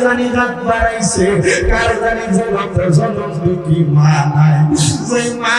জানি রাত বাড়াইছে কার জানি জগতে জনম দুঃখী মা নাই। যে মা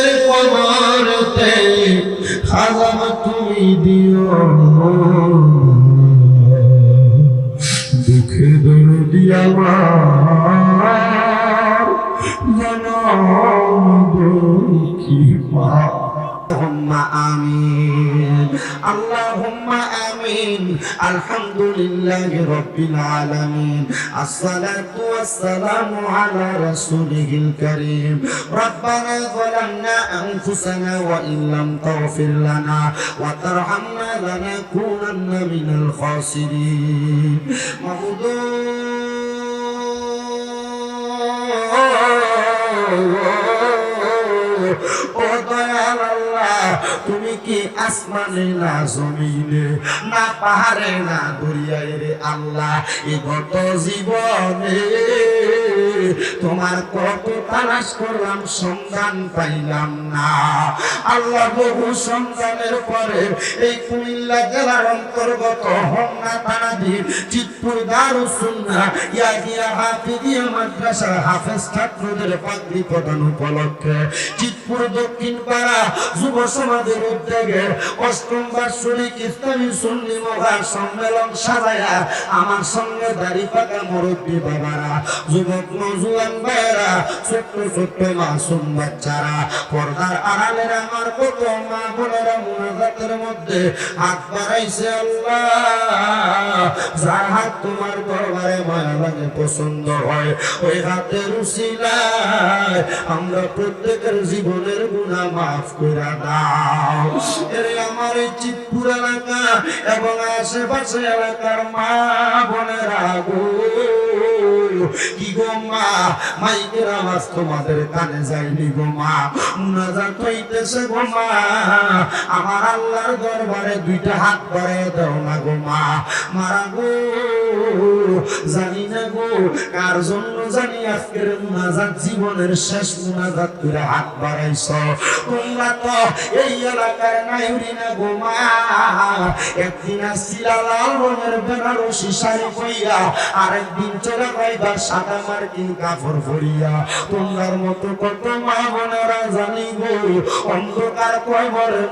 দিও দুঃখে দিয়া আমার জানো কি মা। আমিন آمين اللهم آمين الحمد لله رب العالمين الصلاة والسلام على رسوله الكريم ربنا ظلمنا أنفسنا وإن لم تغفر لنا وترحمنا لنكونن من الخاسرين তুমি কি আসমানে না জমিনে, না পাহাড়ে না দরিয়ায় রে আল্লাহ? এ গত জীবনে তোমার কত তালাশ করলাম, সন্ধান পাইলাম না। আল্লাহ বহু সন্ধানের পরে এই কুমিল্লা জেলার অন্তর্গত হোমনা থানাধীন চিতপুর দারুসুন্না ইয়াহিয়া হাফিজিয়া মাদ্রাসার হাফেজ ছাত্রদের পাগড়ি প্রদান উপলক্ষে চিতপুর দক্ষিণ পাড়া যুব সমাজের উদ্যোগে অষ্টম বার্ষিক ইসলামী সুন্নি মহা সম্মেলন সাজায়া আমার সঙ্গে দাড়ি পাকা মুরব্বী বাবারা, যুবক নজুয়ান ভাইয়েরা, ছোট্ট ছোট্ট মাসুম বাচ্চারা, পর্দার আড়ালের, আমার কত মা বোনেরা, মুনাজাতের মধ্যে হাত বাড়াইছে আল্লাহ। যার হাত তোমার দরবারে মায়া লাগে পছন্দ হয়, ওই হাতের উসিলায় আমরা প্রত্যেকের জীবনের গুণা মাফ করে দাও। এর আমার এই চিতপুর এলাকা এবং আশেপাশে এলাকার মা বোনেরা গো। কি গো মা? মাইকের আওয়াজ তোমাদের কানে যায়নি গো মা। মুনাজাত হইতেছে গো মা। আমার আল্লাহর দরবারে দুইটা হাত দাও না গো মা। মারা গো, জানি না গো, কার জন্য জানি আজকের মুনাজাত জীবনের শেষ মুনাজাত করে হাত বাড়াইছ। তোমরা তো এই এলাকার নাইরি না গো মা। একদিন আসছিলা লাল রঙের বেনারসি শাড়ি পইয়া আরেকদিন চলে পাইবা সাদা মার্কিন কাপড় পরিয়া। তোমার মতো কত মা জানি গো, অন্ধকার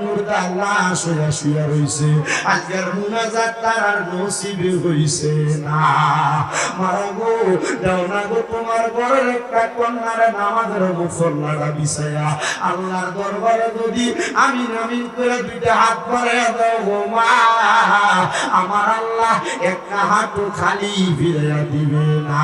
মুর্দা লাশ শুয়া আজকের তার আর না। মারা গো, দাও না গো তোমার একটা কন্যার মুসল্লারা আল্লাহর দরবারে যদি আমি নামিন করে দুইটা হাত দাও গো মা। আমার আল্লাহ একটা হাতও খালি ফিরাইয়া দিবে না।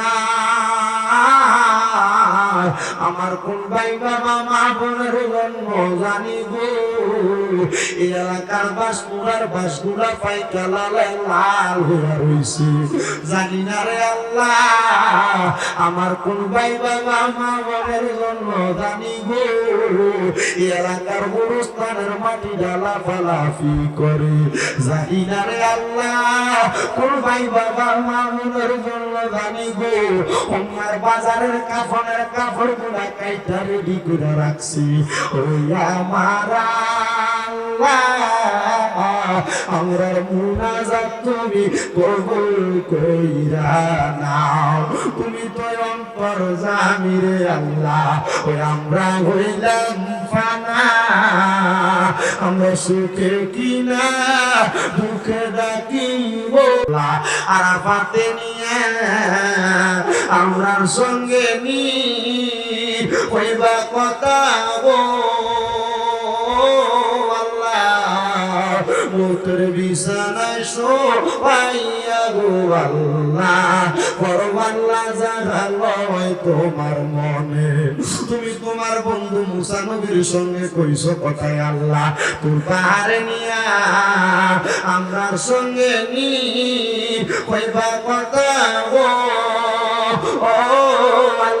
না। আমার কোন ভাই বাবা মা বোনের জানি গো? এলাকার বাসগুলার বাসগুলা পাইকা লালে লাল হয়ে রইছে। জানি না রে আল্লাহ, আমার কোন ভাই বাবা মা বোনের জন্ম জানি গো? এলাকার গুরুস্থানের মাটি ডালা ফালাফি করে। জানি না রে আল্লাহ, কোন ভাই বাবা মা বোনের জন্য জানি গো? আমার বাজারের কাফনের কাপড় রেডি করে রাখছি ওই আমার আমরার মুনাজাত তুমি কবুল কইরা নাও তুমি তো অন্তর রে আল্লাহ ওই আমরা হইলাম ফানা আমরা সুখে কিনা দুঃখে ডাকি বলা আর পাতে নিয়ে আমরার সঙ্গে নি হইবা কথা গো মুখের বিছানায় শোয়াইয়া গো আল্লাহ। পরবাল্লা জাগালয় তোমার মনে। তুমি তোমার বন্ধু মুসা নবীর সঙ্গে কইছো কথায় আল্লাহ, তোর পাহাড়ে নিয়া আমরার সঙ্গে নি। কইবা কথা গো ও আল্লাহ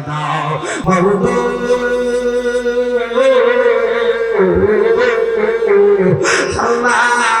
গো। আল্লাহ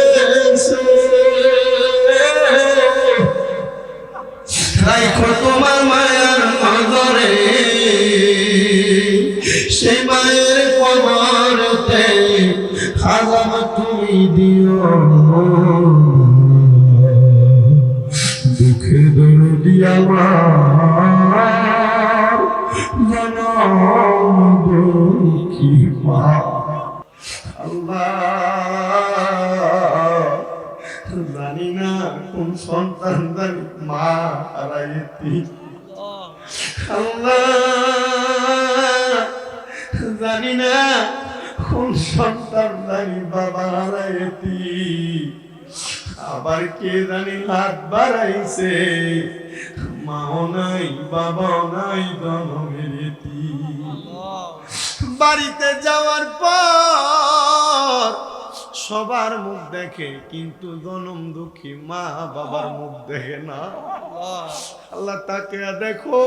দরদি আমার জনম দুঃখী মা। আল্লাহ জানি না কোন সন্তান জানি মা হারাইতি আল্লাহ জানি না কোন সন্তান জানি বাবা হারাইতি আবার কে জানি হাত বাড়াইছে। মাও নাই, বাবাও নাই জনমেরিতি বাড়িতে যাওয়ার পর সবার মুখ দেখে, কিন্তু জনম দুঃখী মা বাবার মুখ দেখে না। আল্লাহ তাকে দেখো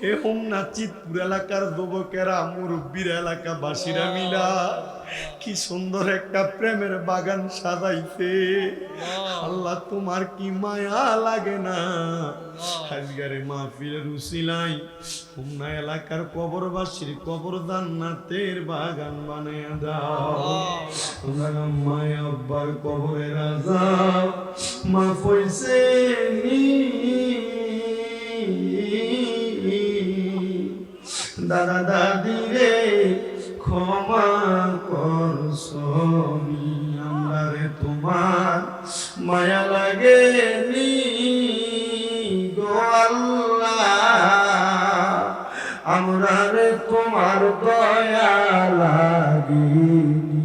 হে হোমনা চিতপুর এলাকার যুবকেরা মুরব্বীর এলাকা বাসীরা মিলা কি সুন্দর একটা প্রেমের বাগান সাজাইছে। আল্লাহ। তোমার কি মায়া লাগে না? আজগারে মাহফিলের উসিলাই হোমনা এলাকার কবরবাসীর কবর জান্নাতের বাগান বানিয়ে দাও। মায়া আব্বার কবরে রাজা মা পয়সে দাদা দাদি রে, ক্ষমা করছনি আমরা রে তোমার মায়া লাগে নি আমরা রে তোমার দয়া লাগিনি।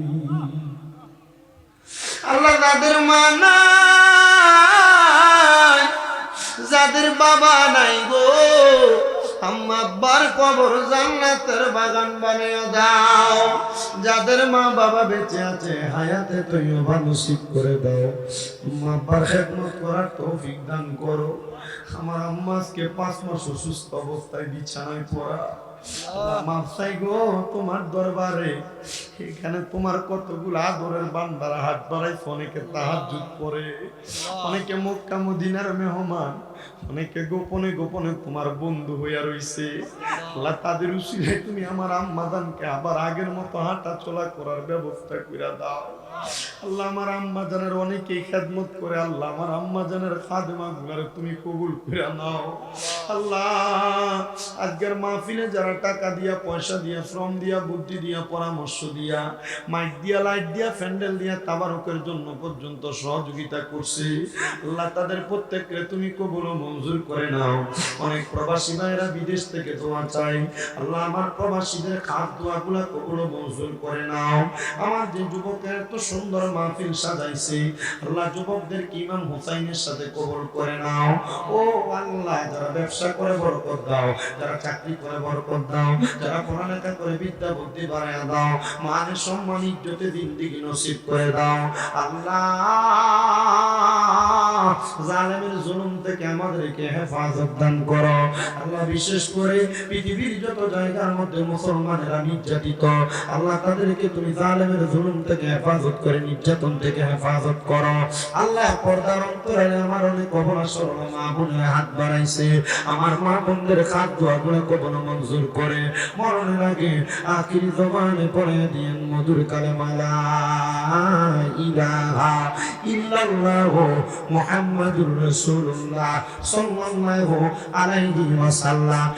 আল্লাহ যাদের মা নাই যাদের বাবা নাই গো আম্মা আব্বার কবর জান্নাতের বাগান বানিয়ে দাও। যাদের মা বাবা বেঁচে আছে, হায়াতে তুইও নসিব করে দাও। আম্মাব্বার খেদমত করার তৌফিক দান করো। আমার আম্মা আজকে পাঁচ মাস অসুস্থ অবস্থায় বিছানায় পড়া। গো তোমার দরবারে। এখানে তোমার কতগুলো আদরের বান্দারা হাত বাড়াইছে অনেকে তাহাজুদ পরে অনেকে মক্কা মদিনার মেহমান অনেকে গোপনে গোপনে তোমার বন্ধু হইয়া রইছে। আল্লাহ। তাদের উচিলে তুমি আমার আম্মাদানকে আবার আগের মতো হাঁটা চলা করার ব্যবস্থা করে দাও। খেদমত করে, আল্লাহ আমার খাদমা তুমি কবুল করে নাও। আল্লাহ, আজকের মাহফিলে যারা টাকা দিয়া, পয়সা দিয়া, শ্রম দিয়া, বুদ্ধি দিয়া, পরামর্শ দিয়া, মাইক দিয়া, লাইট দিয়া ফ্যান্ডেল দিয়া, তাবারকের জন্য পর্যন্ত সহযোগিতা করছে, আল্লাহ তাদের প্রত্যেককে তুমি কবুল ও মঞ্জুর করে নাও। অনেক প্রবাসী ভাইরা বিদেশ থেকে দোয়া চাই আল্লাহ আমার প্রবাসীদের খাদ দোয়াগুলা কবুল ও মঞ্জুর করে নাও। আমার যে যুবকের এত সুন্দর মাহফিল সাজাইছে। আল্লাহ যুবকদের কি ইমাম হুসাইনের সাথে কবুল করে নাও। ও আল্লাহ, যারা ব্যবসা করে বরকত দাও, যারা চাকরি করে বরকত দাও, যারা পড়ালেখা করে বিদ্যা বুদ্ধি বাড়ায় দাও, মানের সম্মান, ইজ্জতে দিনদিগি নসিব করে দাও। আল্লাহ, জালেমের জুলুম থেকে আমাদেরকে হেফাজত দান করো। আল্লাহ, বিশেষ করে পৃথিবীর যত জায়গার মধ্যে মুসলমানেরা নির্যাতিত, আল্লাহ তাদেরকে তুমি জালেমের জুলুম থেকে হেফাজত করে নির্যাতন থেকে হেফাজত করো। আল্লাহ পর্দার অন্তরে আমার অনেক অবলা সরল মা বোনের হাত বাড়াইছে। আমার মা বোনদের খাদ দোয়াগুলো কবল মঞ্জুর করে। মরণের আগে আখিরি জবানে পড়ে দিয়েন মধুর কালে মালা ইলাহা ইল্লাল্লাহ মুহাম্মাদুর রাসূলুল্লাহ সাল্লাল্লাহু আলাইহি ওয়াসাল্লাম।